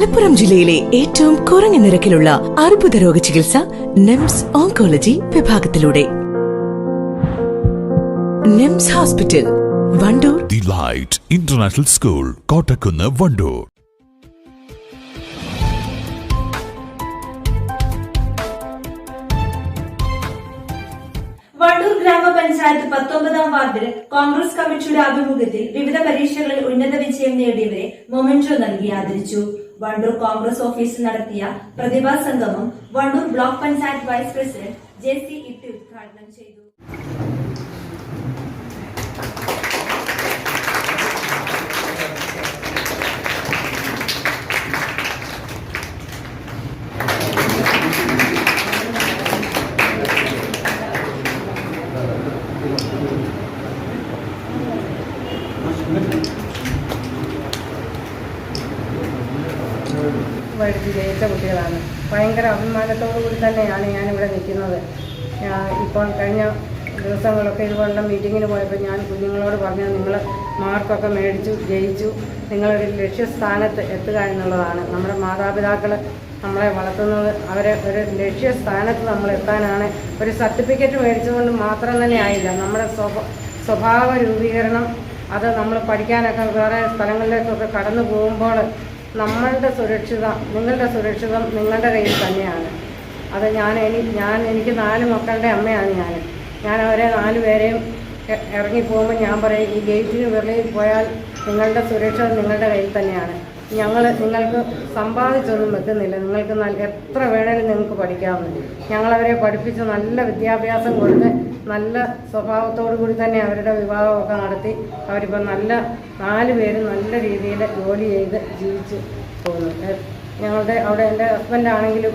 മലപ്പുറം ജില്ലയിലെ ഏറ്റവും കുറഞ്ഞ നിരക്കിലുള്ള അർബുദ രോഗ ചികിത്സ NIMS oncology വിഭാഗത്തിലൂടെ. Nems hospital Wandoor. The light international school Kottakunnu Wandoor. Wandoor ഗ്രാമപഞ്ചായത്ത് പത്തൊമ്പതാം വാർഡിൽ കോൺഗ്രസ് കമ്മിറ്റിയുടെ ആഭിമുഖ്യത്തിൽ വിവിധ പരീക്ഷകളിൽ ഉന്നത വിജയം നേടിയവരെ മൊമെന്റോ നൽകി ആദരിച്ചു. വണ്ടൂർ കോൺഗ്രസ് ഓഫീസിൽ നടത്തിയ പ്രതിഭാ സംഗമം Wandoor block panchayat vice president J C Itty ഉദ്ഘാടനം ചെയ്തു. വഴുതി ജയിച്ച കുട്ടികളാണ്. ഭയങ്കര അഭിമാനത്തോടു കൂടി തന്നെയാണ് ഞാനിവിടെ നിൽക്കുന്നത്. ഇപ്പോൾ കഴിഞ്ഞ ദിവസങ്ങളൊക്കെ ഇതുപോലുള്ള മീറ്റിങ്ങിന് പോയപ്പോൾ ഞാൻ കുഞ്ഞുങ്ങളോട് പറഞ്ഞു നിങ്ങൾ മാർക്കൊക്കെ മേടിച്ചു ജയിച്ചു നിങ്ങളൊരു ലക്ഷ്യസ്ഥാനത്ത് എത്തുക എന്നുള്ളതാണ്. നമ്മുടെ മാതാപിതാക്കൾ നമ്മളെ വളർത്തുന്നത് അവരെ ഒരു ലക്ഷ്യസ്ഥാനത്ത് നമ്മൾ എത്താനാണ് ഒരു സർട്ടിഫിക്കറ്റ് മേടിച്ചുകൊണ്ട് മാത്രം തന്നെ ആയില്ല. നമ്മുടെ സ്വഭ സ്വഭാവ രൂപീകരണം അത് നമ്മൾ പഠിക്കാനൊക്കെ വേറെ സ്ഥലങ്ങളിലേക്കൊക്കെ കടന്നു പോകുമ്പോൾ നമ്മളുടെ സുരക്ഷിതം നിങ്ങളുടെ സുരക്ഷിതം നിങ്ങളുടെ കയ്യിൽ തന്നെയാണ്. അത് ഞാൻ എനി ഞാൻ എനിക്ക് നാല് മക്കളുടെ അമ്മയാണ് ഞാൻ. ഞാൻ അവരെ നാല് പേരെയും ഇറങ്ങിപ്പോകുമ്പോൾ ഞാൻ പറയും ഈ ഗേറ്റിന് വെളിയിൽ പോയാൽ നിങ്ങളുടെ സുരക്ഷിതം നിങ്ങളുടെ കയ്യിൽ തന്നെയാണ്. ഞങ്ങൾ നിങ്ങൾക്ക് സമ്പാദിച്ചൊന്നും വെക്കുന്നില്ല നിങ്ങൾക്ക് എത്ര വേണേലും നിങ്ങൾക്ക് പഠിക്കാവുന്നു ഞങ്ങളവരെ പഠിപ്പിച്ച് നല്ല വിദ്യാഭ്യാസം കൊടുത്ത് നല്ല സ്വഭാവത്തോടു കൂടി തന്നെ അവരുടെ വിവാഹമൊക്കെ നടത്തി അവരിപ്പോൾ നല്ല നാല് പേരും നല്ല രീതിയിൽ ജോലി ചെയ്ത് ജീവിച്ച് പോകുന്നു. ഞങ്ങളുടെ അവിടെ എന്റെ ഹസ്ബൻഡാണെങ്കിലും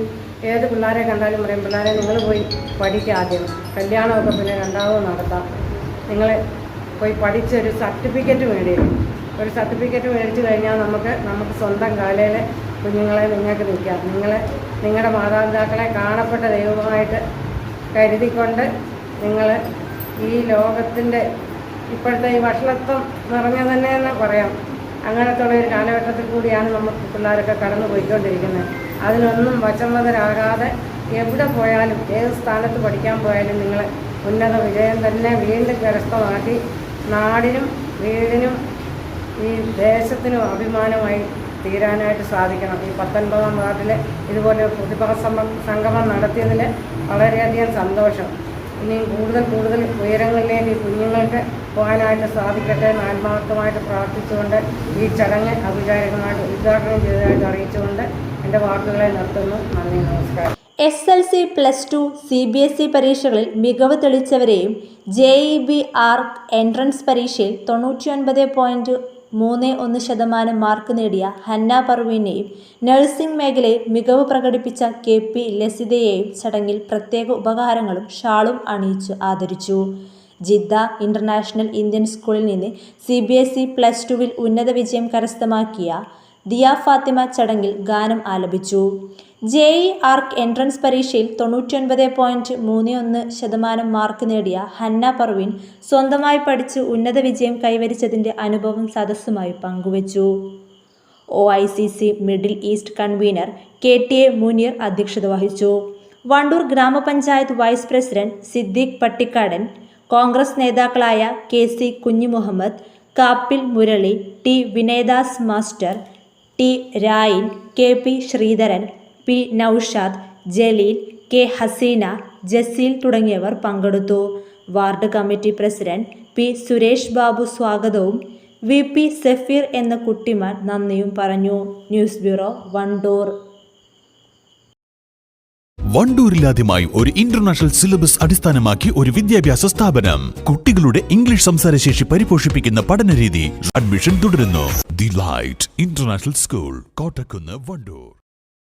ഏത് പിള്ളേരെ കണ്ടാലും പറയും പിള്ളേരെ നിങ്ങൾ പോയി പഠിക്കുക ആദ്യം. കല്യാണമൊക്കെ പിന്നെ രണ്ടാമത് നടത്താം. നിങ്ങൾ പോയി പഠിച്ചൊരു സർട്ടിഫിക്കറ്റ് മേടിക്കും. ഒരു സർട്ടിഫിക്കറ്റ് മേടിച്ചു കഴിഞ്ഞാൽ നമുക്ക് നമുക്ക് സ്വന്തം കാലയിൽ കുഞ്ഞുങ്ങളെ നിങ്ങൾക്ക് നിൽക്കാം. നിങ്ങളെ നിങ്ങളുടെ മാതാപിതാക്കളെ കാണപ്പെട്ട ദൈവമായിട്ട് കരുതിക്കൊണ്ട് നിങ്ങൾ ഈ ലോകത്തിന്റെ ഇപ്പോഴത്തെ ഈ വഷളത്വം നിറഞ്ഞ തന്നെ എന്ന് പറയാം. അങ്ങനത്തുള്ള ഒരു കാലഘട്ടത്തിൽ കൂടിയാണ് നമ്മൾ പിള്ളേരൊക്കെ കടന്നു പോയിക്കൊണ്ടിരിക്കുന്നത്. അതിനൊന്നും വശംവതരാകാതെ എവിടെ പോയാലും ഏത് സ്ഥാനത്ത് പഠിക്കാൻ പോയാലും നിങ്ങൾ ഉന്നത വിജയം തന്നെ വീണ്ടും കരസ്ഥമാക്കി നാടിനും വീടിനും ഈ ദേശത്തിനും അഭിമാനമായി തീരാനായിട്ട് സാധിക്കണം. ഈ പത്തൊൻപതാം വാർഡിൽ ഇതുപോലെ പ്രതിഭാ സംഗമം നടത്തിയതിൽ വളരെയധികം സന്തോഷം. ഇനിയും കൂടുതൽ കൂടുതൽ ഉയരങ്ങളിലേക്ക് കുഞ്ഞുങ്ങൾക്ക് പോകാനായിട്ട് സാധിക്കട്ടെ എന്ന് ആത്മാർത്ഥമായിട്ട് പ്രാർത്ഥിച്ചുകൊണ്ട് ഈ ചടങ്ങ് ഔപചാരികമായിട്ട് ഉദ്ഘാടനം ചെയ്തതായിട്ട് അറിയിച്ചുകൊണ്ട് എന്റെ വാക്കുകളെ നിർത്തുന്നു. നന്ദി നമസ്കാരം. S L C plus two C B S E പരീക്ഷകളിൽ മികവ് തെളിച്ചവരെയും J E B R entrance പരീക്ഷയിൽ തൊണ്ണൂറ്റിയൊൻപത് പോയിന്റ് മൂന്ന് ഒന്ന് ശതമാനം മാർക്ക് നേടിയ ഹന്ന പർവീനെയും നഴ്സിംഗ് മേഖലയിൽ മികവ് പ്രകടിപ്പിച്ച കെ പി ലസിതയെയും ചടങ്ങിൽ പ്രത്യേക ഉപകാരങ്ങളും ഷാളും അണിയിച്ചു ആദരിച്ചു. ജിദ്ദ ഇന്റർനാഷണൽ ഇന്ത്യൻ സ്കൂളിൽ നിന്ന് C B S E plus ടുവിൽ ഉന്നത വിജയം കരസ്ഥമാക്കിയ ദിയ ഫാത്തിമ ചടങ്ങിൽ ഗാനം ആലപിച്ചു. ജെ ഇ ആർക്ക് എൻട്രൻസ് പരീക്ഷയിൽ തൊണ്ണൂറ്റൊൻപത് പോയിന്റ് മൂന്ന് ഒന്ന് ശതമാനം മാർക്ക് നേടിയ ഹന്ന പർവീൻ സ്വന്തമായി പഠിച്ച് ഉന്നത വിജയം കൈവരിച്ചതിന്റെ അനുഭവം സദസ്സുമായി പങ്കുവച്ചു. O I C C middle east convener K T A Muneer അധ്യക്ഷത വഹിച്ചു. വണ്ടൂർ ഗ്രാമപഞ്ചായത്ത് vice president Siddique Pattikkadan Congress നേതാക്കളായ K C Kunhimuhammed Kappil Murali T Vinayadas master T Rayin K P Sreedharan P Noushad Jaleel K Haseena Jaseel തുടങ്ങിയവർ പങ്കെടുത്തു. Ward committee president P Suresh Babu സ്വാഗതവും V P Safeer എന്ന കുട്ടിമാൻ നന്ദിയും പറഞ്ഞു. News bureau Wandoor. വണ്ടൂരിലാദ്യമായി ഒരു international syllabus അടിസ്ഥാനമാക്കി ഒരു വിദ്യാഭ്യാസ സ്ഥാപനം. കുട്ടികളുടെ ഇംഗ്ലീഷ് സംസാരശേഷി പരിപോഷിപ്പിക്കുന്ന പഠനരീതി അഡ്മിഷൻ തുടരുന്നു. The light international school Kottakunnu Wandoor.